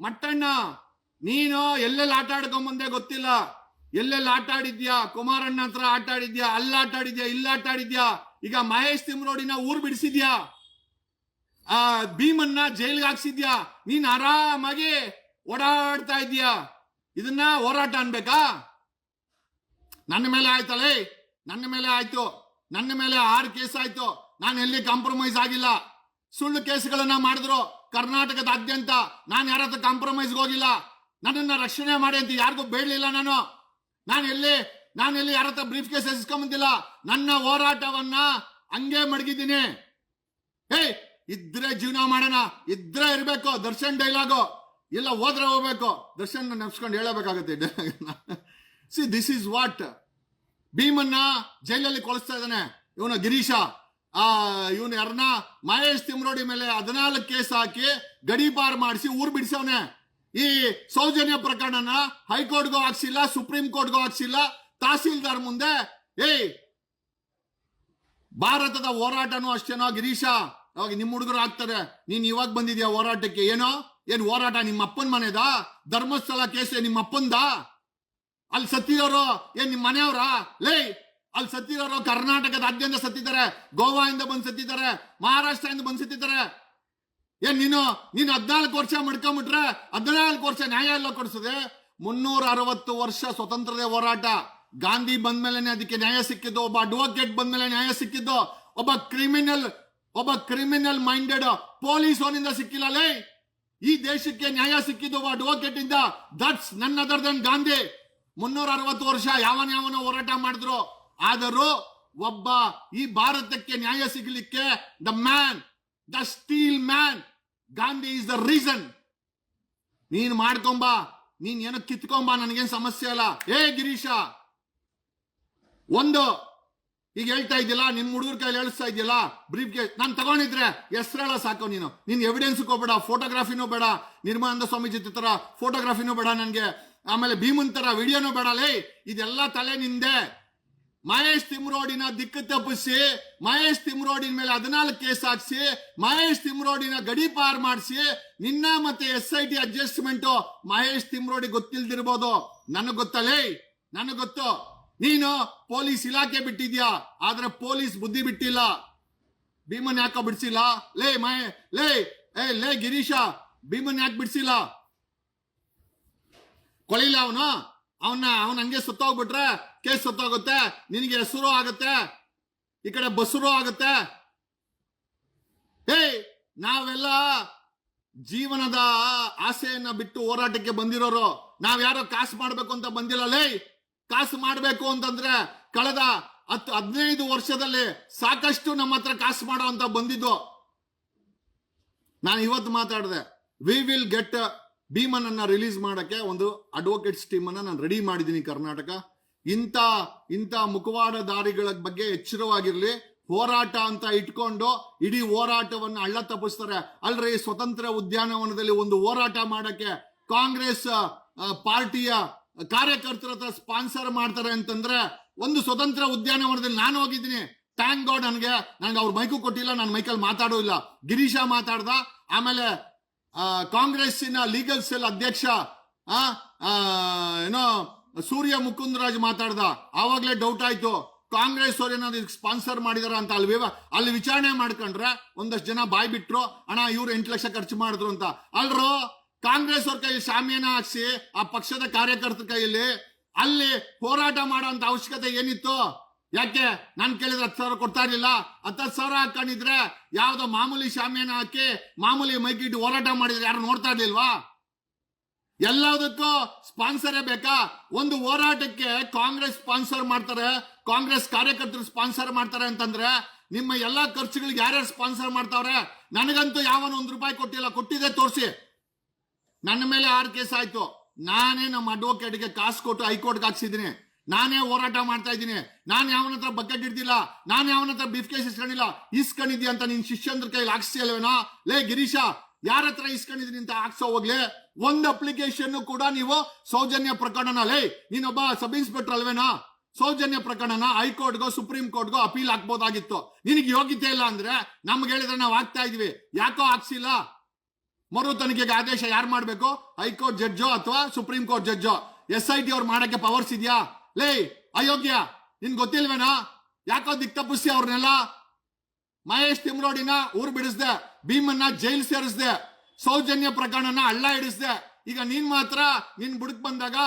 ಮಟ್ಟಣ್ಣ, ನೀನು ಎಲ್ಲೆಲ್ಲಿ ಆಟ ಆಡ್ಕೊಂಬಂದೆ ಗೊತ್ತಿಲ್ಲ. ಎಲ್ಲೆಲ್ಲಿ ಆಟ ಆಡಿದ್ಯಾ? ಕುಮಾರಣ್ಣ ಹತ್ರ ಆಟ ಆಡಿದ್ಯಾ? ಅಲ್ಲಿ ಆಟ ಆಡಿದ್ಯಾ? ಇಲ್ಲಿ ಆಟ ಆಡಿದ್ಯಾ? ಈಗ ಮಹೇಶ್ ತಿಮ್ರೋಡಿನ ಊರ್ ಬಿಡಿಸಿದ್ಯಾ? ಆ ಭೀಮನ್ನ ಜೈಲ್ಗೆ ಹಾಕ್ಸಿದ್ಯಾ? ನೀನ್ ಆರಾಮಾಗಿ ಓಡಾಡ್ತಾ ಇದೀಯಾ ಇದನ್ನ ಹೋರಾಟ ಅನ್ಬೇಕಾ? ನನ್ನ ಮೇಲೆ ಆಯ್ತಲೇ ನನ್ನ ಮೇಲೆ ಆಯ್ತು. ನನ್ನ ಮೇಲೆ ಆರು ಕೇಸ್ ಆಯ್ತು. ನಾನು ಎಲ್ಲಿ ಕಾಂಪ್ರಮೈಸ್ ಆಗಿಲ್ಲ. ಸುಳ್ಳು ಕೇಸ್ಗಳನ್ನ ಮಾಡಿದ್ರು. ಕರ್ನಾಟಕದಾದ್ಯಂತ ನಾನು ಯಾರ ಹತ್ರ ಕಾಂಪ್ರಮೈಸ್ಗೆ ಹೋಗಿಲ್ಲ, ನನ್ನನ್ನ ರಕ್ಷಣೆ ಮಾಡಿ ಅಂತ ಯಾರಿಗೂ ಬೇಡಲಿಲ್ಲ ನಾನು. ನಾನು ಎಲ್ಲಿ ನಾನು ಎಲ್ಲಿ ಯಾರ ಹತ್ರ ಬ್ರೀಫ್ ಕೇಸ್ ಎಸ್ಕೊಂಬಂದಿಲ್ಲ ನನ್ನ ಹೋರಾಟವನ್ನ ಹಂಗೆ ಮಡಗಿದ್ದೀನಿ. ಹೇ ಇದ್ರೆ ಜೀವನ ಮಾಡೋಣ, ಇದ್ರೆ ಇರಬೇಕು, ದರ್ಶನ್ ಡೈಲಾಗು ಇಲ್ಲ ಹೋದ್ರೆ ಹೋಗ್ಬೇಕು. ದರ್ಶನ್ ನೆನ್ಸ್ಕೊಂಡು ಹೇಳಬೇಕಾಗತ್ತೆ ಸಿ ದಿಸ್ ಇಸ್ ವಾಟ್ ಭೀಮನ್ನ ಜೈಲಲ್ಲಿ ಕೊಲಿಸ್ತಾ ಇದ್ದಾನೆ, ಇವನ ಗಿರೀಶ. ಆ, ಇವನು ಯಾರನ್ನ ಮಹೇಶ್ ತಿಮ್ರೋಡಿ ಮೇಲೆ ಹದಿನಾಲ್ಕು ಕೇಸ್ ಹಾಕಿ ಗಡೀಪಾರ್ ಮಾಡಿಸಿ ಊರ್ ಬಿಡಿಸವನೆ ಈ ಸೌಜನ್ಯ ಪ್ರಕರಣನ ಹೈಕೋರ್ಟ್ಗೂ ಹಾಕ್ಸಿಲ್ಲ, ಸುಪ್ರೀಂ ಕೋರ್ಟ್ಗೂ ಹಾಕ್ಸಿಲ್ಲ, ತಹಸೀಲ್ದಾರ್ ಮುಂದೆ, ಏಯ್! ಭಾರತದ ಹೋರಾಟನೂ ಅಷ್ಟೇನೋ ಗಿರೀಶ, ಅವಾಗ ನಿಮ್ಮ ಹುಡುಗರು ಆಗ್ತಾರೆ ನೀನ್ ಇವಾಗ ಬಂದಿದ್ಯಾ ಹೋರಾಟಕ್ಕೆ? ಏನೋ? ಏನ್ ಹೋರಾಟ ನಿಮ್ಮ ಅಪ್ಪನ ಮನೆದ? ಧರ್ಮಸ್ಥಳ ಕೇಸ್ ನಿಮ್ಮ ಅಪ್ಪಂದ ಅಲ್ಲಿ ಸತ್ತಿರೋರು ಏನ್ ನಿಮ್ಮ ಮನೆಯವರ? ಲೇ! ಅಲ್ಲಿ ಸತ್ತಿರೋರು ಕರ್ನಾಟಕದಾದ್ಯಂತ ಸತ್ತಿದ್ದಾರೆ ಗೋವಾದಿಂದ ಬಂದು ಸತ್ತಿದ್ದಾರೆ, ಮಹಾರಾಷ್ಟ್ರದಿಂದ ಬಂದು ಸತ್ತಿದ್ದಾರೆ. ಏನ್ ನೀನು ನೀನು ಹದಿನಾಲ್ಕು ವರ್ಷ ಮಡ್ಕೊಂಬಿಟ್ರೆ ಹದಿನಾಲ್ಕು ವರ್ಷ ನ್ಯಾಯಾಲಯ ಕೊಡಿಸಿದೆ? ಮುನ್ನೂರ ಅರವತ್ತು ವರ್ಷ ಸ್ವತಂತ್ರದ ಹೋರಾಟ. ಗಾಂಧಿ ಬಂದ್ಮೇಲೆ ಅದಕ್ಕೆ ನ್ಯಾಯ ಸಿಕ್ಕಿದ್ದು, ಒಬ್ಬ ಅಡ್ವೊಕೇಟ್ ಬಂದ್ಮೇಲೆ ನ್ಯಾಯ ಸಿಕ್ಕಿದ್ದು, ಒಬ್ಬ ಕ್ರಿಮಿನಲ್ ಒಬ್ಬ ಕ್ರಿಮಿನಲ್ ಮೈಂಡೆಡ್ ಪೊಲೀಸ್ ಅವನಿಂದ ಸಿಕ್ಕಿಲ್ಲ ಈ ದೇಶಕ್ಕೆ ನ್ಯಾಯ ಸಿಕ್ಕಿದ್ದು ಒಬ್ಬ ಅಡ್ವೊಕೇಟ್ ಇಂದ. ದಟ್ಸ್ ನನ್ನ ಅದರ್ ದನ್ ಗಾಂಧಿ. ಮುನ್ನೂರ ಅರವತ್ತು ವರ್ಷ ಯಾವನ ಯಾವನ ಹೋರಾಟ ಮಾಡಿದ್ರು? ಆದರೂ ಒಬ್ಬ ಈ ಭಾರತಕ್ಕೆ ನ್ಯಾಯ ಸಿಗಲಿಕ್ಕೆ the man the steel man Gandhi is the reason ನೀನ್ ಮಾಡ್ಕೊಂಬ, ನೀನ್ ಏನೋ ಕಿತ್ಕೊಂಬ, ನನಗೇನು ಸಮಸ್ಯೆ ಅಲ್ಲ ಏ, ಗಿರೀಶ! ಒಂದು, ಈಗ ಹೇಳ್ತಾ ಇದ್ದಿಲ್ಲ ನಿನ್ ಹುಡುಗರ ಕೈಲಿ ಹೇಳಿಸ್ತಾ ಇದೆಯಲ್ಲ ಬ್ರೀಫ್ ಕೇಸ್ ನಾನು ತಗೊಂಡಿದ್ರೆ ಹೆಸ್ರೆಲ್ಲ ಸಾಕು ನೀನು? ನಿನ್ ಎವಿಡೆನ್ಸ್ ಬೇಡ ಫೋಟೋಗ್ರಾಫಿನೂ ಬೇಡ, ನಿರ್ಮಾನಂದ ಸ್ವಾಮೀಜಿ ತರ ಫೋಟೋಗ್ರಾಫಿನೂ ಬೇಡ ನನಗೆ. ಆಮೇಲೆ ಭೀಮನ್ ತರ ವಿಡಿಯೋನೂ ಬೇಡ. ಲೇ, ಇದೆಲ್ಲ ತಲೆ ನಿಂದೆ. ಮಹೇಶ್ ತಿಮ್ರೋಡಿನ ದಿಕ್ಕು ತಪ್ಪಿಸಿ, ಮಹೇಶ್ ತಿಮ್ರೋಡಿನ ಮೇಲೆ ಹದಿನಾಲ್ಕು ಕೇಸ್ ಹಾಕ್ಸಿ, ಮಹೇಶ್ ತಿಮ್ರೋಡಿನ ಗಡಿ ಪಾರ್ ಮಾಡಿಸಿ, ನಿನ್ನ ಮತ್ತೆ S I T adjustment Mahesh Thimarodi ಗೊತ್ತಿಲ್ದಿರ್ಬೋದು. ನನಗ್ ಗೊತ್ತಲೇ ನನಗ್ ಗೊತ್ತು. ನೀನು ಪೊಲೀಸ್ ಇಲಾಖೆ ಬಿಟ್ಟಿದ್ಯಾ? ಆದ್ರೆ ಪೊಲೀಸ್ ಬುದ್ಧಿ ಬಿಟ್ಟಿಲ್ಲ. ಭೀಮನ್ ಯಾಕೋ ಬಿಡ್ಸಿಲ್ಲ? ಲೇ ಮಹೇ, ಲೇ, ಏ, ಲೇ ಗಿರೀಶ, ಭೀಮನ್ ಯಾಕೆ ಬಿಡ್ಸಿಲ್ಲ? ಕೊಳಿಲ್ಲ ಅವನು? ಅವನ್ನ, ಅವನ್ ಹಂಗೆ ಸುತ್ತೋಗ್ಬಿಟ್ರೆ ಕೇಸ್ ಸತ್ತೋಗುತ್ತೆ, ನಿನಗೆ ಹೆಸರು ಆಗುತ್ತೆ, ಈ ಕಡೆ ಬಸರು ಆಗುತ್ತೆ. ಹೇ ನಾವೆಲ್ಲ ಜೀವನದ ಆಸೆಯನ್ನ ಬಿಟ್ಟು ಹೋರಾಟಕ್ಕೆ ಬಂದಿರೋರು, ನಾವ್ ಯಾರೋ ಕಾಸು ಮಾಡ್ಬೇಕು ಅಂತ ಬಂದಿಲ್ಲ, ಲೇ, ಕಾಸು ಮಾಡ್ಬೇಕು ಅಂತಂದ್ರೆ ಕಳೆದ ಹತ್ತು ಹದಿನೈದು ವರ್ಷದಲ್ಲಿ ಸಾಕಷ್ಟು ನಮ್ಮ ಹತ್ರ ಕಾಸು ಮಾಡೋ ಅಂತ ಬಂದಿದ್ದು. ನಾನು ಇವತ್ತು ಮಾತಾಡಿದೆ ವಿ ವಿಲ್ ಗೆಟ್ ಭೀಮನ್ ಅನ್ನ ರಿಲೀಸ್ ಮಾಡಕ್ಕೆ ಒಂದು ಅಡ್ವೊಕೇಟ್ಸ್ ಟೀಮ್ ಅನ್ನ ನಾನು ರೆಡಿ ಮಾಡಿದ್ದೀನಿ ಕರ್ನಾಟಕ. ಇಂಥ ಇಂಥ ಮುಖವಾಡ ದಾರಿಗಳ ಬಗ್ಗೆ ಎಚ್ಚರವಾಗಿರಲಿ. ಹೋರಾಟ ಅಂತ ಇಟ್ಕೊಂಡು ಇಡೀ ಹೋರಾಟವನ್ನು ಹಳ್ಳ ತಪ್ಪಿಸ್ತಾರೆ. ಅಲ್ರಿ ಸ್ವತಂತ್ರ ಉದ್ಯಾನವನದಲ್ಲಿ ಒಂದು ಹೋರಾಟ ಮಾಡಕ್ಕೆ ಕಾಂಗ್ರೆಸ್ ಪಾರ್ಟಿಯ ಕಾರ್ಯಕರ್ತರ ಹತ್ರ ಸ್ಪಾನ್ಸರ್ ಮಾಡ್ತಾರೆ ಅಂತಂದ್ರೆ ಒಂದು ಸ್ವತಂತ್ರ ಉದ್ಯಾನವನದಲ್ಲಿ ನಾನು ಹೋಗಿದ್ದೀನಿ. ಟ್ಯಾಂಕ್ ಗಾಡ್ ನನಗೆ. ನನಗೆ ಅವ್ರ ಮೈಕು ಕೊಟ್ಟಿಲ್ಲ, ನಾನು ಮೈಕಲ್ಲಿ ಮಾತಾಡೋ ಇಲ್ಲ ಗಿರೀಶ ಮಾತಾಡ್ದ. ಆಮೇಲೆ ಕಾಂಗ್ರೆಸ್ಸಿನ ಲೀಗಲ್ ಸೆಲ್ ಅಧ್ಯಕ್ಷ ಏನೋ ಸೂರ್ಯ ಮುಕುಂದರಾಜ್ ಮಾತಾಡ್ದ. ಆವಾಗಲೇ ಡೌಟ್ ಆಯ್ತು. ಕಾಂಗ್ರೆಸ್ ಅವ್ರು ಏನಾದ್ರು ಸ್ಪಾನ್ಸರ್ ಮಾಡಿದಾರ ಅಂತ ಅಲ್ಲಿ ಅಲ್ಲಿ ವಿಚಾರಣೆ ಮಾಡ್ಕೊಂಡ್ರೆ ಒಂದಷ್ಟು ಜನ ಬಾಯ್ ಬಿಟ್ರು, ಅಣ್ಣ, ಇವ್ರು ಎಂಟು ಲಕ್ಷ ಖರ್ಚು ಮಾಡಿದ್ರು ಅಂತ. ಅಲ್ರು, ಕಾಂಗ್ರೆಸ್ ಅವ್ರ ಕೈಯಲ್ಲಿ ಶಾಮಿಯಾನ ಹಾಕ್ಸಿ, ಆ ಪಕ್ಷದ ಕಾರ್ಯಕರ್ತರ ಕೈಯಲ್ಲಿ ಅಲ್ಲಿ ಹೋರಾಟ ಮಾಡೋ ಅವಶ್ಯಕತೆ ಏನಿತ್ತು? ಯಾಕೆ? ನಾನು ಕೇಳಿದ್ರೆ ಹತ್ತು ಸಾವಿರ ಕೊಡ್ತಾ ಇರಲಿಲ್ಲ. ಹತ್ತು ಸಾವಿರ ಹಾಕೊಂಡಿದ್ರೆ ಯಾವ್ದೋ ಮಾಮೂಲಿ ಶಾಮಿಯಾನ ಹಾಕಿ ಮಾಮೂಲಿ ಮೈಕಿಟ್ಟು ಹೋರಾಟ ಮಾಡಿದ್ರೆ ಯಾರು ನೋಡ್ತಾ ಇರ್ಲಿಲ್ವಾ? ಎಲ್ಲದಕ್ಕೂ ಸ್ಪಾನ್ಸರೇ ಬೇಕಾ? ಒಂದು ಹೋರಾಟಕ್ಕೆ ಕಾಂಗ್ರೆಸ್ ಸ್ಪಾನ್ಸರ್ ಮಾಡ್ತಾರೆ, ಕಾಂಗ್ರೆಸ್ ಕಾರ್ಯಕರ್ತರು ಸ್ಪಾನ್ಸರ್ ಮಾಡ್ತಾರೆ ಅಂತಂದ್ರೆ ನಿಮ್ಮ ಎಲ್ಲಾ ಖರ್ಚುಗಳಿಗೆ ಯಾರ್ಯಾರು ಸ್ಪಾನ್ಸರ್ ಮಾಡ್ತಾವ್ರೆ? ನನಗಂತೂ ಯಾವನು ಒಂದು ರೂಪಾಯಿ ಕೊಟ್ಟಿಲ್ಲ ಕೊಟ್ಟಿದೆ ತೋರಿಸಿ. ನನ್ನ ಮೇಲೆ ಆರು ಕೇಸ್ ಆಯ್ತು. ನಾನೇ ನಮ್ಮ ಅಡ್ವೊಕೇಟ್ಗೆ ಕಾಸು ಕೊಟ್ಟು ಹೈಕೋರ್ಟ್ಗೆ ಹಾಕ್ಸಿದ್ದೀನಿ. ನಾನೇ ಹೋರಾಟ ಮಾಡ್ತಾ ಇದ್ದೀನಿ. ನಾನು ಯಾವನ ಹತ್ರ ಬಕೆಟ್ ಹಿಡ್ದಿಲ್ಲ ನಾನು ಯಾವನ ಹತ್ರ ಬಿಫ್ ಕೇಸ್ ಇಸ್ಕೊಂಡಿಲ್ಲ. ಇಸ್ಕೊಂಡಿದ್ಯಾ ಅಂತ ನಿನ್ ಶಿಷ್ಯಂದ್ರ ಕೈಲಿ ಹಾಕ್ಸಿ ಅಲ್ವೇನೋ? ಲೇ ಗಿರೀಶ, ಯಾರ ಹತ್ರ ಇಸ್ಕೊಂಡಿದೀನಿ ಅಂತ ಹಾಕ್ಸೋ ಹೋಗ್ಲಿ? ಒಂದ್ ಅಪ್ಲಿಕೇಶನ್ ಕೂಡ ನೀವು ಸೌಜನ್ಯ ಪ್ರಕರಣನ, ಲೇ, ನೀನೊಬ್ಬ ಸಬ್ ಇನ್ಸ್ಪೆಕ್ಟರ್ ಅಲ್ವೇನಾ? ಸೌಜನ್ಯ ಪ್ರಕರಣನ ಹೈಕೋರ್ಟ್ಗೋ, ಸುಪ್ರೀಂ ಕೋರ್ಟ್ಗೋ ಅಪೀಲ್ ಹಾಕ್ಬೋದಾಗಿತ್ತು. ನಿನಗೆ ಯೋಗ್ಯತೆ ಇಲ್ಲ ಅಂದ್ರೆ ನಮ್ಗೆ ಹೇಳಿದ್ರೆ ನಾವು ಹಾಕ್ತಾ ಇದೀವಿ. ಯಾಕೋ ಹಾಕ್ಸಿಲ್ಲ? ಮರು ತನಿಖೆಗೆ ಆದೇಶ ಯಾರು ಮಾಡಬೇಕು? ಹೈಕೋರ್ಟ್ ಜಡ್ಜೋ ಅಥವಾ ಸುಪ್ರೀಂ ಕೋರ್ಟ್ ಜಡ್ಜೋ? ಎಸ್ ಐ ಟಿ ಅವ್ರು ಮಾಡಕ್ಕೆ ಪವರ್ಸ್ ಇದೆಯಾ? ಲೇ ಅಯೋಗ್ಯ ನಿನ್ ಗೊತ್ತಿಲ್ವೇನಾ? ಯಾಕೋ ದಿಕ್ ತಪ್ಪಿಸಿ ಅವ್ರನ್ನೆಲ್ಲ? ಮಹೇಶ್ ತಿಮ್ರೋಡಿನ ಊರ್ ಬಿಡಿಸ್ದೆ, ಭೀಮನ್ನ ಜೈಲ್ ಸೇರಿಸ್ದೆ, ಸೌಜನ್ಯ ಪ್ರಕರಣನ ಹಳ್ಳ ಹಿಡಿಸ್ದೆ. ಈಗ ನೀನ್ ಮಾತ್ರ ನಿನ್ ಬುಡಕ್ ಬಂದಾಗ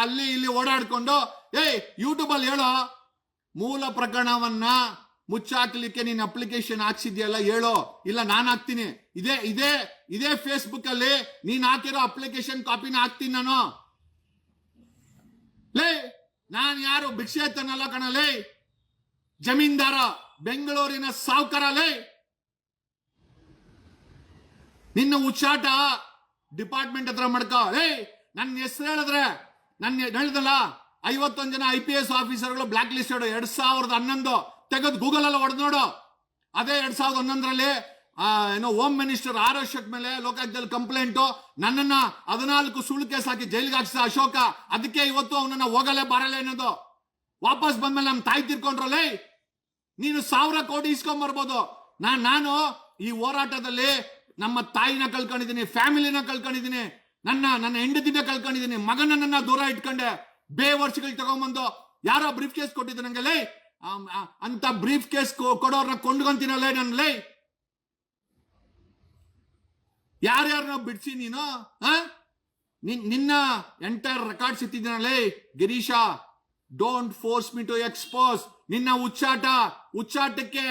ಅಲ್ಲಿ ಇಲ್ಲಿ ಓಡಾಡ್ಕೊಂಡು, ಏಯ್ ಯೂಟ್ಯೂಬ್ ಅಲ್ಲಿ ಹೇಳೋ ಮೂಲ ಪ್ರಕರಣವನ್ನ ಮುಚ್ಚಾಕ್ಲಿಕ್ಕೆ ನೀನ್ ಅಪ್ಲಿಕೇಶನ್ ಹಾಕ್ಸಿದ್ಯಲ್ಲ ಹೇಳೋ? ಇಲ್ಲ, ನಾನ್ ಹಾಕ್ತೀನಿ. ಇದೇ ಇದೇ ಇದೇ ಫೇಸ್ಬುಕ್ ಅಲ್ಲಿ ನೀನ್ ಹಾಕಿರೋ ಅಪ್ಲಿಕೇಶನ್ ಕಾಪಿನ ಹಾಕ್ತೀನಿ ನಾನು. ಲೇ ನಾನ್ ಯಾರು ಭಿಕ್ಷೆ ತನ್ನಲ್ಲ ಕಣಲೇ? ಜಮೀನ್ದಾರ, ಬೆಂಗಳೂರಿನ ಸಾವುಕಾರ ಲೇ ನಿನ್ನ ಉಚ್ಚಾಟ ಡಿಪಾರ್ಟ್ಮೆಂಟ್ ಹತ್ರ ಮಾಡ್ಕೋ. ಏ ನನ್ನ ಹೆಸರು ಹೇಳಿದ್ರೆ ನನ್ನ ಹೇಳಿದಲ್ಲ ಐವತ್ತೊಂದು ಜನ ಐ ಪಿ ಎಸ್ ಆಫೀಸರ್ಗಳು ಬ್ಲಾಕ್ ಲಿಸ್ಟ್ ಎರಡ್ ಸಾವಿರದ ಹನ್ನೊಂದು ತೆಗೆದು ಗೂಗಲ್ ಅಲ್ಲ ಹೊಡೆದ್ ನೋಡು. ಅದೇ ಎರಡ್ ಸಾವಿರದ ಹನ್ನೊಂದರಲ್ಲಿ ಏನೋ ಹೋಮ್ ಮಿನಿಸ್ಟರ್ ಆರ್ ಅಶೋಕ್ ಮೇಲೆ ಲೋಕಾಯುಕ್ತದಲ್ಲಿ ಕಂಪ್ಲೇಂಟು ನನ್ನನ್ನ ಹದಿನಾಲ್ಕು ಸುಳ್ಳು ಕೇಸ್ ಹಾಕಿ ಜೈಲಿಗೆ ಹಾಕಿಸ ಅಶೋಕ, ಅದಕ್ಕೆ ಇವತ್ತು ಅವನನ್ನ ಹೋಗಲೇ ಬರಲ್ಲ ಅನ್ನೋದು. ವಾಪಸ್ ಬಂದ್ಮೇಲೆ ನಮ್ಮ ತಾಯಿ ತಿರ್ಕೊಂಡ್ರಲ್ಲ ನೀನು ಸಾವಿರ ಕೋಟಿ ಇಸ್ಕೊಂಡ್ ಬರ್ಬೋದು. ನಾನ್ ಈ ಹೋರಾಟದಲ್ಲಿ ನಮ್ಮ ತಾಯಿನ ಕಳ್ಕೊಂಡಿದ್ದೀನಿ, ಫ್ಯಾಮಿಲಿನ ಕಳ್ಕೊಂಡಿದ್ದೀನಿ, ನನ್ನ ನನ್ನ ಹೆಂಡತಿನ ಕಳ್ಕೊಂಡಿದ್ದೀನಿ, ಮಗನನ್ನ ದೂರ ಇಟ್ಕೊಂಡೆ, ಬೇ ವರ್ಷಗಳಿಗೆ ತಗೊಂಬಂದು. ಯಾರೋ ಬ್ರೀಫ್ ಕೇಸ್ ಕೊಟ್ಟಿದ್ದು ನಂಗೆ, ಲೈ ಅಂತ ಬ್ರೀಫ್ ಕೇಸ್ ಕೊಡೋರ್ನ ಕೊಂಡ್ಕೊಂತೀನಲ್ಲೇ ನನ್ನ ಲೇ. ಯಾರ್ಯಾರನ್ನ ಬಿಡ್ಸಿ ನೀನು? ನಿನ್ನ entire records ಇತ್ತಿದ್ದೀನಲ್ಲೇ Girisha don't force me to expose ನಿನ್ನ ಉಚ್ಚಾಟ ಉಚ್ಚಾಟಕ್ಕೆ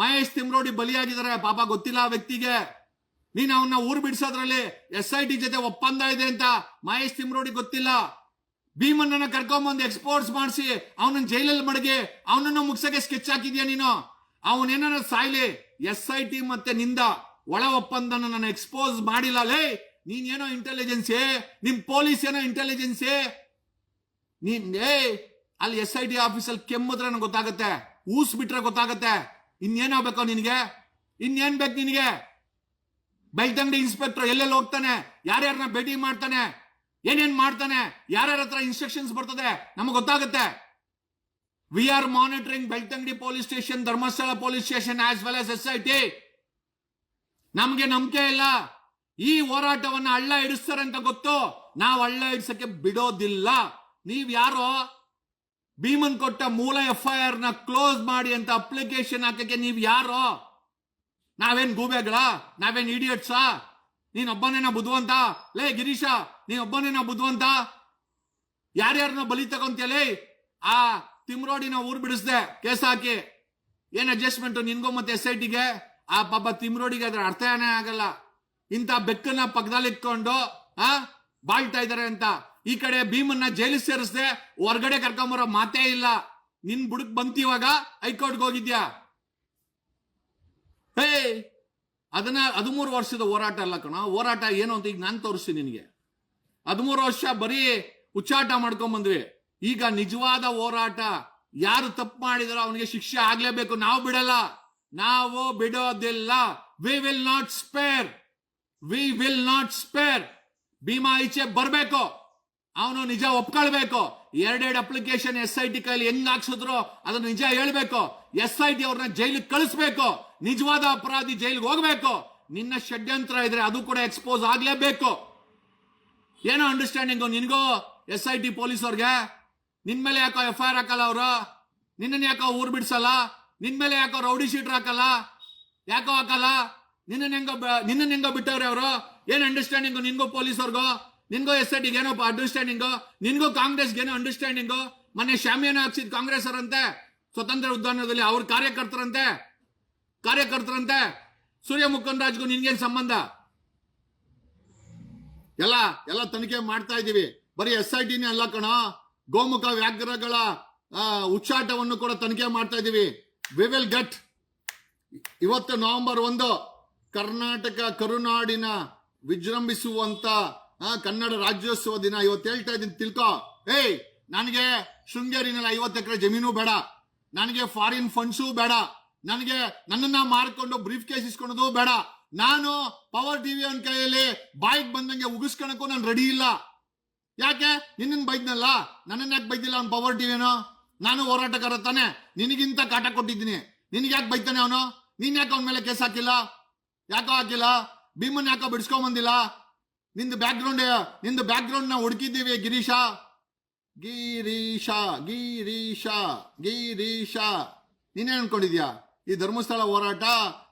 ಮಹೇಶ್ ತಿಮ್ರೋಡಿ ಬಲಿಯಾಗಿದ್ದಾರೆ. ಪಾಪ ಗೊತ್ತಿಲ್ಲ ಆ ವ್ಯಕ್ತಿಗೆ. ನೀನ್ ಅವನ್ನ ಊರ್ ಬಿಡಿಸೋದ್ರಲ್ಲಿ ಎಸ್ ಐ ಟಿ ಜೊತೆ ಒಪ್ಪಂದ ಇದೆ ಅಂತ ಮಹೇಶ್ ತಿಮ್ರೋಡಿ ಗೊತ್ತಿಲ್ಲ. ಭೀಮಣ್ಣನ ಕರ್ಕೊಂಬಂದು ಎಕ್ಸ್ಪೋರ್ಟ್ಸ್ ಮಾಡಿಸಿ ಅವನನ್ನ ಜೈಲಲ್ಲಿ ಮಡಗಿ ಅವನನ್ನು ಮುಗ್ಸಕ್ಕೆ ಸ್ಕೆಚ್ ಹಾಕಿದ್ಯಾ ನೀನು? ಅವನೇನ ಸಾಯ್ಲಿ? ಎಸ್ ಐ ಟಿ ಮತ್ತೆ ನಿಂದ. ಒಳ ಒಪ್ಪಂದನ ನಾನು ಎಕ್ಸ್ಪೋಸ್ ಮಾಡಿಲ್ಲ. ಲೇ, ನೀನೇನೋ ಇಂಟೆಲಿಜೆನ್ಸಿ ನಿಮ್ ಪೊಲೀಸ್ ಏನೋ ಇಂಟೆಲಿಜೆನ್ಸಿ ನೀನ್, ಏ, ಅಲ್ಲಿ ಎಸ್ ಐ ಟಿ ಆಫೀಸಲ್ಲಿ ಕೆಮ್ಮಿದ್ರೆ ನನಗೆ ಗೊತ್ತಾಗತ್ತೆ. ಊಸ್ ಬಿಟ್ರೆ ಗೊತ್ತಾಗತ್ತೆ. ಬೇಕೋ ನಿನಗೆ? ಇನ್ನೇನ್ ಬೇಕು ನಿನಗೆ? ಬೆಳ್ತಂಗಡಿ ಇನ್ಸ್ಪೆಕ್ಟರ್ ಎಲ್ಲೆಲ್ಲಿ ಹೋಗ್ತಾನೆ? ಯಾರ್ಯಾರನ್ನ ಭೇಟಿ ಮಾಡ್ತಾನೆ? ಏನೇನ್ ಮಾಡ್ತಾನೆ? ಯಾರ್ಯಾರ ಹತ್ರ ಇನ್ಸ್ಟ್ರಕ್ಷನ್ಸ್ ಬರ್ತದೆ? ನಮಗೆ ಗೊತ್ತಾಗುತ್ತೆ. We are monitoring Belthangady police station Dharmasthala police station as well as S I T ನಮ್ಗೆ ನಂಬಿಕೆ ಇಲ್ಲ. ಈ ಹೋರಾಟವನ್ನ ಹಳ್ಳ ಇಡಿಸ್ತಾರಂತ ಗೊತ್ತು. ನಾವು ಹಳ್ಳ ಇಡ್ಸಕ್ಕೆ ಬಿಡೋದಿಲ್ಲ. ನೀವ್ ಯಾರೋ ಭೀಮನ್ ಕೊಟ್ಟ ಮೂಲ ಎಫ್ ಐ ಆರ್ನ ಕ್ಲೋಸ್ ಮಾಡಿ ಅಂತ ಅಪ್ಲಿಕೇಶನ್ ಹಾಕಕ್ಕೆ ನೀವ್ ಯಾರೋ? ನಾವೇನ್ ಗೂಬೆಗಳ? ನಾವೇನ್ ಇಡಿಯಟ್ಸಾ ನೀನ್ ಒಬ್ಬನೇನ ಬುದ್ಧವಂತ? ಲೇ ಗಿರೀಶ, ನೀನ್ ಒಬ್ಬನೇನ ಬುದ್ಧವಂತ? ಯಾರ್ಯಾರನ್ನ ಬಲಿ ತಗೊಂತೇಳಿ ಆ ತಿಮ್ರೋಡಿನ ಊರ್ ಬಿಡಿಸ್ದೆ. ಕೇಸ್ ಹಾಕಿ. ಏನ್ ಅಡ್ಜಸ್ಟ್ಮೆಂಟ್ ನಿನ್ಗೋ ಮತ್ತೆ ಎಸ್ ಐ ಟಿಗೆ ಆ ಪಾಪ ತಿಮ್ರೋಡಿಗೆ ಅದ್ರ ಅರ್ಥ ಏನೇ ಆಗಲ್ಲ. ಇಂಥ ಬೆಕ್ಕನ್ನ ಪಕ್ಕದಲ್ಲಿ ಇಟ್ಕೊಂಡು, ಆ, ಬಾಳ್ತಾ ಇದಾರೆ ಅಂತ. ಈ ಕಡೆ ಭೀಮನ್ನ ಜೈಲಿಗೆ ಸೇರಿಸ್ದೆ ಹೊರಗಡೆ ಕರ್ಕೊಂಬರೋ ಮಾತೇ ಇಲ್ಲ. ನಿನ್ ಬುಡಕ್ ಬಂತಿವಾಗ ಹೈಕೋರ್ಟ್ಗೆ ಹೋಗಿದ್ಯಾ? ಹೇ, ಅದನ್ನ ಹದಿಮೂರು ವರ್ಷದ ಹೋರಾಟ ಅಲ್ಲ ಕಣ. ಹೋರಾಟ ಏನು ಅಂತ ಈಗ ನಾನು ತೋರಿಸ್ತೀನಿ ನಿನಗೆ. ಹದಿಮೂರು ವರ್ಷ ಬರೀ ಉಚ್ಚಾಟ ಮಾಡ್ಕೊಂಡ್ ಬಂದ್ವಿ ಈಗ ನಿಜವಾದ ಹೋರಾಟ. ಯಾರು ತಪ್ಪು ಮಾಡಿದಾರೋ ಅವನಿಗೆ ಶಿಕ್ಷೆ ಆಗ್ಲೇಬೇಕು. ನಾವು ಬಿಡಲ್ಲ. ನಾವು ಬಿಡೋದಿಲ್ಲ. We will not spare we will not spare Bhima ಈಚೆ ಬರಬೇಕು. ಅವನು ನಿಜ ಒಪ್ಕೊಳ್ಬೇಕು. ಎರಡೆರಡು ಅಪ್ಲಿಕೇಶನ್ ಎಸ್ ಐ ಟಿ ಕೈಲಿ ಹೆಂಗ್ ಹಾಕ್ಸಿದ್ರು ಅದನ್ನ ನಿಜ ಹೇಳ್ಬೇಕು. ಎಸ್ ಐ ಟಿ ಅವ್ರನ್ನ ಜೈಲಿಗೆ ಕಳಿಸ್ಬೇಕು. ನಿಜವಾದ ಅಪರಾಧಿ ಜೈಲಿಗೆ ಹೋಗ್ಬೇಕು. ನಿನ್ನ ಷಡ್ಯಂತ್ರ ಇದ್ರೆ ಅದು ಕೂಡ ಎಕ್ಸ್ಪೋಸ್ ಆಗ್ಲೇಬೇಕು. ಏನೋ ಅಂಡರ್ಸ್ಟ್ಯಾಂಡಿಂಗು ನಿನಗೂ ಎಸ್ ಐ ಟಿ ಪೊಲೀಸವ್ರಿಗೆ? ನಿನ್ ಮೇಲೆ ಯಾಕೋ ಎಫ್ ಐ ಆರ್ ಹಾಕಲ್ಲ ಅವರು? ನಿನ್ನ ಯಾಕೋ ಊರ್ ಬಿಡ್ಸಲ್ಲ? ನಿನ್ ಮೇಲೆ ಯಾಕೋ ರೌಡಿ ಶೀಟರ್ ಹಾಕಲ್ಲ? ಯಾಕೋ ಹಾಕಲ್ಲ? ನಿನ್ನ ಹೆಂಗೋ ನಿನ್ನನ್ ಹೆಂಗೋ ಬಿಟ್ಟವ್ರೆ ಅವರು? ಏನ್ ಅಂಡರ್ಸ್ಟ್ಯಾಂಡಿಂಗು ನಿನ್ಗೂ ಪೊಲೀಸರ್ಗೋ ನಿನ್ಗೂ ಎಸ್ ಐ ಏನೋ ಅಂಡರ್ಸ್ಟ್ಯಾಂಡಿಂಗು ನಿನ್ಗೂ ಕಾಂಗ್ರೆಸ್ಗೆ ಏನೋ ಅಂಡರ್ಸ್ಟ್ಯಾಂಡಿಂಗು ಮೊನ್ನೆ ಶಾಮಿಯಾನ ಹಾಕ್ಸಿದ್ ಕಾಂಗ್ರೆಸ್ ಅವರಂತೆ ಸ್ವತಂತ್ರ ಉದ್ಯಾನದಲ್ಲಿ ಅವ್ರ ಕಾರ್ಯಕರ್ತರಂತೆ. ಕಾರ್ಯಕರ್ತರಂತೆ. ಸೂರ್ಯ ಮುಖಂಡರಾಜ್ಗೂ ನಿನ್ಗೇನ್ ಸಂಬಂಧ? ಎಲ್ಲ ಎಲ್ಲ ತನಿಖೆ ಮಾಡ್ತಾ ಇದೀವಿ. ಬರೀ ಎಸ್ ಐ ಟಿನೇ ಅಲ್ಲ ಕಣ. ಗೋಮುಖ ವ್ಯಾಘ್ರಗಳ ಉಚ್ಚಾಟವನ್ನು ಕೂಡ ತನಿಖೆ ಮಾಡ್ತಾ ಇದೀವಿ. ವಿ ವಿಲ್ ಗೆಟ್ ಇವತ್ತು ನವೆಂಬರ್ ಒಂದು ಕರ್ನಾಟಕ ಕರುನಾಡಿನ ವಿಜೃಂಭಿಸುವಂತ ಕನ್ನಡ ರಾಜ್ಯೋತ್ಸವ ದಿನ. ಇವತ್ತು ಹೇಳ್ತಾ ಇದ್ದೀನಿ, ತಿಳ್ಕೊ. ಏಯ್, ನನಗೆ ಶೃಂಗೇರಿನಲ್ಲಿ ಐವತ್ತು ಎಕರೆ ಜಮೀನು ಬೇಡ. ನನಗೆ ಫಾರಿನ್ ಫಂಡ್ಸು ಬೇಡ. ನನಗೆ ನನ್ನನ್ನ ಮಾರ್ಕೊಂಡು ಬ್ರೀಫ್ ಕೇಸ್ ಇಸ್ಕೊಳೋದು ಬೇಡ. ನಾನು ಪವರ್ ಟಿವಿ ಅವನ ಕೈಯಲ್ಲಿ ಬಾಯಿಗೆ ಬಂದಂಗೆ ಉಗಿಸ್ಕೊಳಕ್ಕೂ ನಾನು ರೆಡಿ ಇಲ್ಲ. ಯಾಕೆ? ನಿನ್ನ ಬೈದ್ನಲ್ಲ? ನನ್ನನ್ನ ಯಾಕೆ ಬೈದಿಲ್ಲ ಅವ್ನು ಪವರ್ ಟಿವಿನೋ ನಾನು ಹೋರಾಟಗಾರ ತಾನೆ. ನಿನಗಿಂತ ಕಾಟ ಕೊಟ್ಟಿದ್ದೀನಿ. ನಿನಗೆ ಯಾಕೆ ಬೈತಾನೆ ಅವನು? ನೀನ್ ಯಾಕೆ ಅವನ ಮೇಲೆ ಕೇಸ್ ಹಾಕಿಲ್ಲ? ಯಾಕೋ ಹಾಕಿಲ್ಲ? ಭೀಮನ್ ಯಾಕೋ ಬಿಡಿಸ್ಕೊಂಬಂದಿಲ್ಲ ನಿಂದು ಬ್ಯಾಕ್ ಗ್ರೌಂಡ್ ನಿಂದು ಬ್ಯಾಕ್ ಗ್ರೌಂಡ್ನ ಹುಡುಕಿದ್ದೀವಿ ಗಿರೀಶ. ಗಿರೀಶ ಗಿರೀಶ ಗಿರೀಶ. ನೀನೇನ್ ಅನ್ಕೊಂಡಿದ್ಯಾ? ಈ ಧರ್ಮಸ್ಥಳ ಹೋರಾಟ,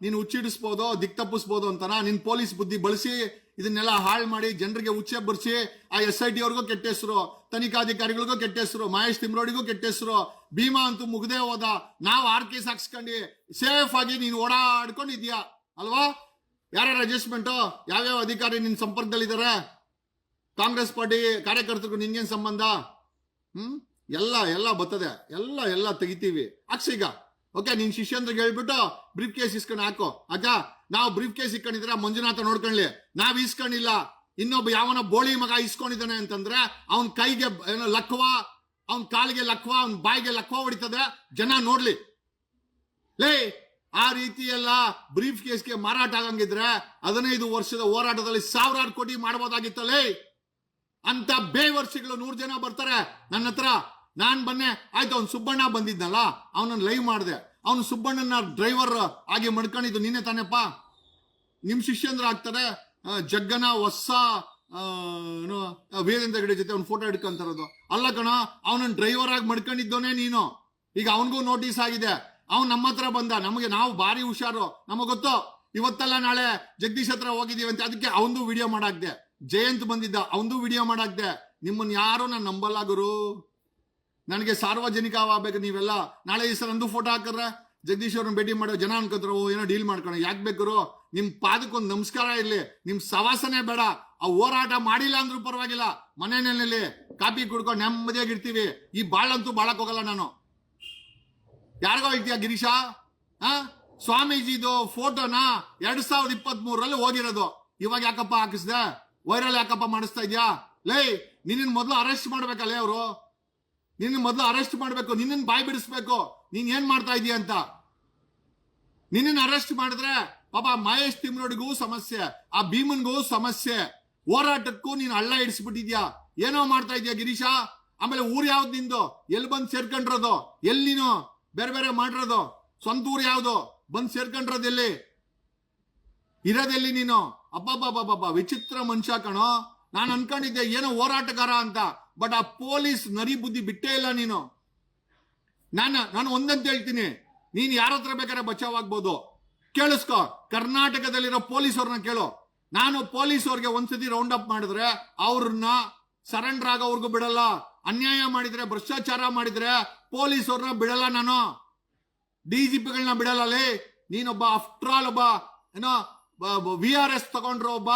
ನೀನು ಹುಚ್ಚಿಡಿಸ್ಬೋದು ದಿಕ್ ತಪ್ಪಿಸ್ಬೋದು ಅಂತನಾ? ನಿನ್ ಪೊಲೀಸ್ ಬುದ್ಧಿ ಬಳಸಿ ಇದನ್ನೆಲ್ಲ ಹಾಳು ಮಾಡಿ ಜನರಿಗೆ ಉಚ್ಚೆ ಬರ್ಸಿ ಆ ಎಸ್ ಐ ಟಿ ಅವ್ರಿಗೂ ಕೆಟ್ಟ ಹೆಸರು, ತನಿಖಾಧಿಕಾರಿಗಳಿಗೂ ಕೆಟ್ಟ ಹೆಸರು, ಮಹೇಶ್ ತಿಮ್ರೋಡಿಗೂ ಕೆಟ್ಟ ಹೆಸರು, ಭೀಮಾ ಅಂತೂ ಮುಗ್ದೇ ಹೋದ, ನಾವು ಆರ್ ಕೇಸ್ ಹಾಕ್ಸ್ಕೊಂಡು ಸೇಫ್ ಆಗಿ ನೀನು ಓಡಾಡ್ಕೊಂಡಿದ್ಯಾ ಅಲ್ವಾ? ಯಾರ್ಯಾರ ಅಡ್ಜಸ್ಟ್ಮೆಂಟು ಯಾವ್ಯಾವ ಅಧಿಕಾರಿ ನಿನ್ನ ಸಂಪರ್ಕದಲ್ಲಿದ್ದಾರೆ ಕಾಂಗ್ರೆಸ್ ಪಾರ್ಟಿ ಕಾರ್ಯಕರ್ತರಿಗೂ ನಿನ್ಗೇನ್ ಸಂಬಂಧ? ಹ್ಮ್? ಎಲ್ಲ ಎಲ್ಲ ಬರ್ತದೆ. ಎಲ್ಲ ಎಲ್ಲ ತೆಗಿತೀವಿ. ಹಾಕ್ಸೀಗ ಓಕೆ, ನಿನ್ ಶಿಷ್ಯಂದ್ರಿಗೆ ಹೇಳ್ಬಿಟ್ಟು ಬ್ರೀಫ್ ಕೇಸ್ ಇಸ್ಕೊಂಡು ಹಾಕೋ. ಅಕ್ಕ ನಾವು ಬ್ರೀಫ್ ಕೇಸ್ ಇಕ್ಕೊಂಡಿದ್ರೆ ಮಂಜುನಾಥ ನೋಡ್ಕೊಳ್ಳಿ. ನಾವ್ ಇಸ್ಕೊಂಡಿಲ್ಲ ಇನ್ನೊಬ್ಬ ಯಾವನ ಬೋಳಿ ಮಗ ಇಸ್ಕೊಂಡಿದ್ದಾನೆ ಅಂತಂದ್ರೆ ಅವನ್ ಕೈಗೆ ಏನೋ ಲಕ್ವ, ಅವನ್ ಕಾಲಿಗೆ ಲಕ್ವ, ಅವನ್ ಬಾಯಿಗೆ ಲಕ್ವ ಹೊಡಿತದೆ. ಜನ ನೋಡ್ಲಿ. ಲೇ, ಆ ರೀತಿ ಎಲ್ಲ ಬ್ರೀಫ್ ಕೇಸ್ಗೆ ಮಾರಾಟ ಆಗಂಗಿದ್ರೆ ಹದಿನೈದು ವರ್ಷದ ಹೋರಾಟದಲ್ಲಿ ಸಾವಿರಾರು ಕೋಟಿ ಮಾಡಬಹುದಾಗಿತ್ತಲೇ ಅಂತ ವರ್ಷಗಳು ನೂರು ಜನ ಬರ್ತಾರೆ. ನನ್ನ ಹತ್ರ ನಾನ್ ಬನ್ನೆ ಆಯ್ತು ಅವ್ನು ಸುಬ್ಬಣ್ಣ ಬಂದಿದ್ನಲ್ಲ ಅವನನ್ನು ಲೈವ್ ಮಾಡಿದೆ. ಅವನು ಸುಬ್ಬಣ್ಣನ ಡ್ರೈವರ್ ಆಗಿ ಮಡ್ಕೊಂಡಿದ್ದು ನಿನ್ನೆ ತಾನೇಪ್ಪ. ನಿಮ್ಮ ಶಿಷ್ಯಂದ್ರ ಆಗ್ತಾರೆ ಜಗ್ಗನ ಹೊಸ ಏನು, ಆ, ಗಡಿ ಜೊತೆ ಅವ್ನು ಫೋಟೋ ಹಿಡ್ಕೊಂತಾರದು. ಅಲ್ಲ ಕಣ ಅವನನ್ನ ಡ್ರೈವರ್ ಆಗಿ ಮಡ್ಕೊಂಡಿದ್ದೋನೆ ನೀನು. ಈಗ ಅವನಿಗೂ ನೋಟಿಸ್ ಆಗಿದೆ. ಅವ್ನು ನಮ್ಮ ಹತ್ರ ಬಂದ. ನಮಗೆ ನಾವು ಭಾರಿ ಹುಷಾರು. ನಮಗೆ ಗೊತ್ತು. ಇವತ್ತಲ್ಲ ನಾಳೆ ಜಗದೀಶ್ ಹತ್ರ ಹೋಗಿದೀವಿ ಅಂತ ಅದಕ್ಕೆ ಅವನು ವಿಡಿಯೋ ಮಾಡಾಕ್ದೆ. ಜಯಂತ್ ಬಂದಿದ್ದ ಅವನು ವಿಡಿಯೋ ಮಾಡಾಕ್ದೆ. ನಿಮ್ಮನ್ನ ಯಾರು ನಾನು ನಂಬಲ್ಲ ಗುರು. ನನಗೆ ಸಾರ್ವಜನಿಕವಾಗಬೇಕು ನೀವೆಲ್ಲ. ನಾಳೆ ಈ ಸಲ ಒಂದು ಫೋಟೋ ಹಾಕಿದ್ರೆ ಜಗದೀಶ್ ಅವ್ರನ್ನ ಭೇಟಿ ಮಾಡೋ ಜನ ಅನ್ಕೋತಾರೆ, ಓ, ಏನೋ ಡೀಲ್ ಮಾಡ್ಕೊಂಡು ಯಾಕೆ ಬೇಕಾರು ನಿಮ್ ಪಾದಕ್ಕೊಂದು ನಮಸ್ಕಾರ ಇರಲಿ. ನಿಮ್ ಸವಾಸನೆ ಬೇಡ. ಆ ಹೋರಾಟ ಮಾಡಿಲ್ಲ ಅಂದ್ರೂ ಪರವಾಗಿಲ್ಲ. ಮನೆಯಲ್ಲಿ ಕಾಪಿ ಕುಡ್ಕೊಂಡು ನೆಮ್ಮದಿಯಾಗಿರ್ತೀವಿ ಈ ಬಾಳಂತೂ ಬಾಳಕ್ ಹೋಗಲ್ಲ ನಾನು. ಯಾರಿಗೋ ಹೇಳ್ತೀಯ ಗಿರೀಶ? ಆ? ಸ್ವಾಮೀಜಿದು ಫೋಟೋನ ಎರಡ್ ಸಾವಿರದ ಇಪ್ಪತ್ತ್ ಮೂರರಲ್ಲಿ ಹೋಗಿರೋದು. ಇವಾಗ ಯಾಕಪ್ಪ ಹಾಕಿಸ್ದೆ? ವೈರಲ್ ಯಾಕಪ್ಪ ಮಾಡಿಸ್ತಾ ಇದ್ಯಾ? ಲೇ ನಿನ್ನ ಮೊದಲು ಅರೆಸ್ಟ್ ಮಾಡ್ಬೇಕಲ್ಲೇ ಅವರು. ನಿನ್ನ ಮೊದಲು ಅರೆಸ್ಟ್ ಮಾಡ್ಬೇಕು ನಿನ್ನ ಬಾಯಿ ಬಿಡಿಸ್ಬೇಕು. ನೀನ್ ಏನ್ ಮಾಡ್ತಾ ಇದೀಯ ಅಂತ? ನಿನ್ನ ಅರೆಸ್ಟ್ ಮಾಡಿದ್ರೆ ಪಾಪ ಮಹೇಶ್ ತಿಮ್ರೋಡಿಗೂ ಸಮಸ್ಯೆ, ಆ ಭೀಮನ್ಗೂ ಸಮಸ್ಯೆ. ಹೋರಾಟಕ್ಕೂ ನೀನು ಹಳ್ಳ ಇಡಿಸ್ಬಿಟ್ಟಿದ್ಯಾ ಏನೋ ಮಾಡ್ತಾ ಇದೀಯ ಗಿರೀಶ? ಆಮೇಲೆ ಊರ್ ಯಾವ್ದು ನಿಂದು? ಎಲ್ಲಿ ಬಂದು ಸೇರ್ಕೊಂಡಿರೋದು? ಎಲ್ಲಿ ನೀನು? ಬೇರೆ ಬೇರೆ ಮಾಡಿರೋದು? ಸ್ವಂತ ಊರು ಯಾವ್ದು? ಬಂದ್ ಸೇರ್ಕೊಂಡಿರೋದು ಎಲ್ಲಿ? ಇರೋದೆಲ್ಲಿ ನೀನು? ಅಬ್ಬಬ್ಬಬ್ಬಬ್ಬ ವಿಚಿತ್ರ ಮನುಷ್ಯ ಕಣೋ. ನಾನು ಅನ್ಕೊಂಡಿದ್ದೆ, ಏನೋ ಹೋರಾಟಗಾರ ಅಂತ. ಬಟ್ ಆ ಪೊಲೀಸ್ ನರಿ ಬುದ್ಧಿ ಬಿಟ್ಟೇ ಇಲ್ಲ ನೀನು. ನಾನು ನಾನು ಒಂದಂತ ಹೇಳ್ತೀನಿ. ನೀನು ಯಾರ ಹತ್ರ ಬೇಕಾದ್ರೆ ಬಚಾವಾಗ್ಬೋದು ಕೇಳಿಸ್ಕೊ. ಕರ್ನಾಟಕದಲ್ಲಿರೋ ಪೊಲೀಸ್ ಅವ್ರನ್ನ ಕೇಳು. ನಾನು ಪೊಲೀಸ್ ಅವ್ರಿಗೆ ಒಂದ್ಸತಿ ರೌಂಡ್ ಅಪ್ ಮಾಡಿದ್ರೆ ಅವ್ರನ್ನ ಸರೆಂಡರ್ ಆಗೋವ್ರಿಗೂ ಬಿಡಲ್ಲ. ಅನ್ಯಾಯ ಮಾಡಿದ್ರೆ, ಭ್ರಷ್ಟಾಚಾರ ಮಾಡಿದ್ರೆ ಪೊಲೀಸ್ ಅವ್ರನ್ನ ಬಿಡಲ್ಲ ನಾನು. ಡಿ ಜಿ ಪಿಗಳನ್ನ ಬಿಡಲ್ಲ ನೀನೊಬ್ಬ ಆಫ್ಟರ್ ಆಲ್ ಒಬ್ಬ, ಏನೋ ವಿ ಆರ್ ಎಸ್ ತಗೊಂಡ್ರು ಒಬ್ಬ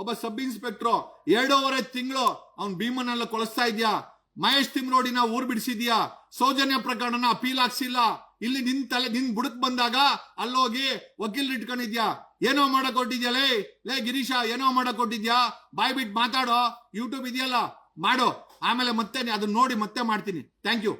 ಒಬ್ಬ ಸಬ್ ಇನ್ಸ್ಪೆಕ್ಟ್ರು ಎರಡೂವರೆ ತಿಂಗಳು ಅವ್ನ್ ಭೀಮನೆಲ್ಲ ಕೊಳಸ್ತಾ ಇದ್ಯಾ? ಮಹೇಶ್ ತಿಮ್ರೋಡಿನ ಊರ್ ಬಿಡಿಸಿದ್ಯಾ? ಸೌಜನ್ಯ ಪ್ರಕರಣನ ಅಪೀಲ್ ಹಾಕ್ಸಿಲ್ಲ ಇಲ್ಲಿ ನಿನ್ ತಲೆ, ನಿನ್ ಬುಡಕ್ ಬಂದಾಗ ಅಲ್ಲೋಗಿ ವಕೀಲ್ ಇಟ್ಕೊಂಡಿದ್ಯಾ? ಏನೋ ಮಾಡಕ್ ಕೊಟ್ಟಿದ್ಯಾ ಲೇ ಲೇ ಗಿರೀಶ, ಏನೋ ಮಾಡಕ್ ಕೊಟ್ಟಿದ್ಯಾ ಬಾಯ್ ಬಿಟ್ ಮಾತಾಡೋ? ಯೂಟ್ಯೂಬ್ ಇದೆಯಲ್ಲ? ಮಾಡು. ಆಮೇಲೆ ಮತ್ತೆ ಅದನ್ನ ನೋಡಿ ಮತ್ತೆ ಮಾಡ್ತೀನಿ. Thank you